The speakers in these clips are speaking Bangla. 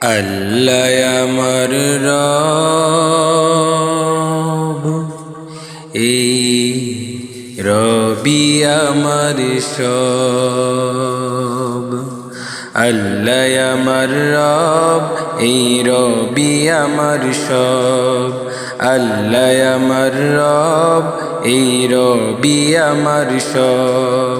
আল্লাহ আমার রব আমার সব। আল্লাহ রব, এই রবি আমার সব। আল্লাহ রব, এই রবি আমার সব।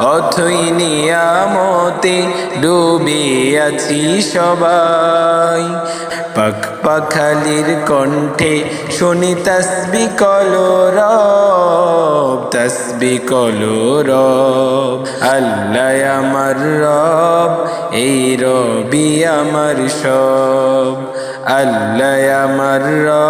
অথই নিয়ামতে ডুবে আছি সবাই। পাক পাখালির কণ্ঠে শুনি তসবি কলো রব, তসবি কলো রব। আল্লাহ আমার রব, এই রবি আমার সব। আল্লাহ আমার রব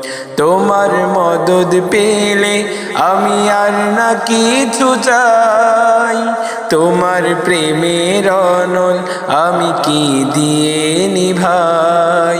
তোমার মদদ পেলে আমি আর না কিছু চাই। তোমার প্রেমের অনল আমি কি দিয়ে নিভাই?